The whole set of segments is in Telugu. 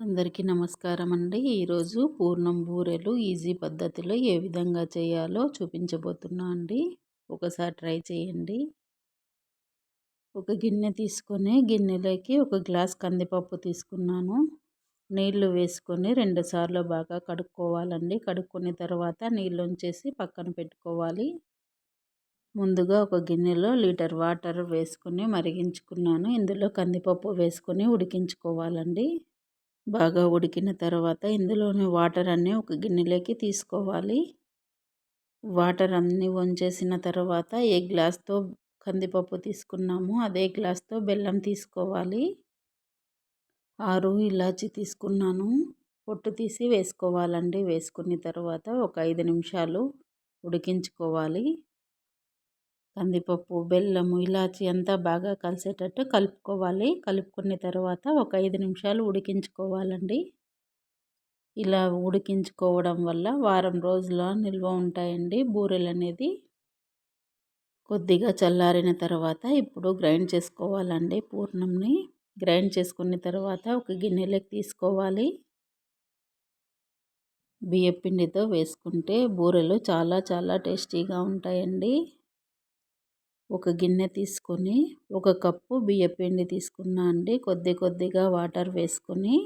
అందరికీ నమస్కారం అండి. ఈరోజు పూర్ణం బూరెలు ఈజీ పద్ధతిలో ఏ విధంగా చేయాలో చూపించబోతున్నా అండి. ఒకసారి ట్రై చేయండి. ఒక గిన్నె తీసుకొని గిన్నెలోకి ఒక గ్లాస్ కందిపప్పు తీసుకున్నాను. నీళ్ళు వేసుకొని రెండుసార్లు బాగా కడుక్కోవాలండి. కడుక్కున్న తర్వాత నీళ్ళు ఉంచేసి పక్కన పెట్టుకోవాలి. ముందుగా ఒక గిన్నెలో లీటర్ వాటర్ వేసుకుని మరిగించుకున్నాను. ఇందులో కందిపప్పు వేసుకొని ఉడికించుకోవాలండి. బాగా ఉడికిన తర్వాత ఇందులోని వాటర్ అన్నీ ఒక గిన్నెలోకి తీసుకోవాలి. వాటర్ అన్నీ వంచేసిన తర్వాత ఏ గ్లాస్తో కందిపప్పు తీసుకున్నాము అదే గ్లాస్తో బెల్లం తీసుకోవాలి. ఆరు ఇలాచి తీసుకున్నాను. పొట్టు తీసి వేసుకోవాలండి. వేసుకున్న తర్వాత ఒక ఐదు నిమిషాలు ఉడికించుకోవాలి. కందిపప్పు బెల్లము ఇలాచి అంతా బాగా కలిసేటట్టు కలుపుకోవాలి. కలుపుకున్న తర్వాత ఒక ఐదు నిమిషాలు ఉడికించుకోవాలండి. ఇలా ఉడికించుకోవడం వల్ల వారం రోజుల నిల్వ ఉంటాయండి బూరెలు అనేది కొద్దిగా చల్లారిన తర్వాత ఇప్పుడు గ్రైండ్ చేసుకోవాలండి పూర్ణంని. గ్రైండ్ చేసుకున్న తర్వాత ఒక గిన్నెలోకి తీసుకోవాలి. బియ్యపిండితో వేసుకుంటే బూరెలు చాలా చాలా టేస్టీగా ఉంటాయండి. ఒక గిన్నె తీసుకొని ఒక కప్పు బియ్యపిండి తీసుకున్నా అండి. కొద్ది కొద్దిగా వాటర్ వేసుకొని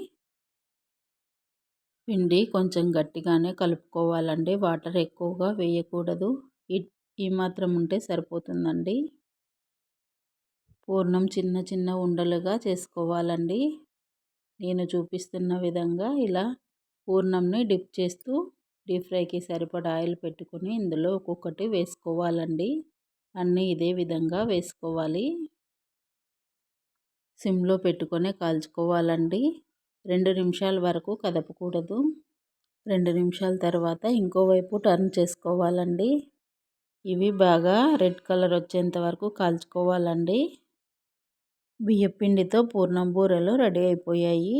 పిండి కొంచెం గట్టిగానే కలుపుకోవాలండి. వాటర్ ఎక్కువగా వేయకూడదు. ఈ మాత్రం ఉంటే సరిపోతుందండి. పూర్ణం చిన్న చిన్న ఉండలుగా చేసుకోవాలండి. నేను చూపిస్తున్న విధంగా ఇలా పూర్ణంని డిప్ చేస్తూ డీప్ ఫ్రైకి సరిపడా ఆయిల్ పెట్టుకుని ఇందులో ఒక్కొక్కటి వేసుకోవాలండి. అన్నీ ఇదే విధంగా వేసుకోవాలి. సిమ్లో పెట్టుకొని కాల్చుకోవాలండి. రెండు నిమిషాల వరకు కదపకూడదు. రెండు నిమిషాల తర్వాత ఇంకోవైపు టర్న్ చేసుకోవాలండి. ఇవి బాగా రెడ్ కలర్ వచ్చేంత వరకు కాల్చుకోవాలండి. బియ్యపిండితో పూర్ణం బూరెలు రెడీ అయిపోయాయి.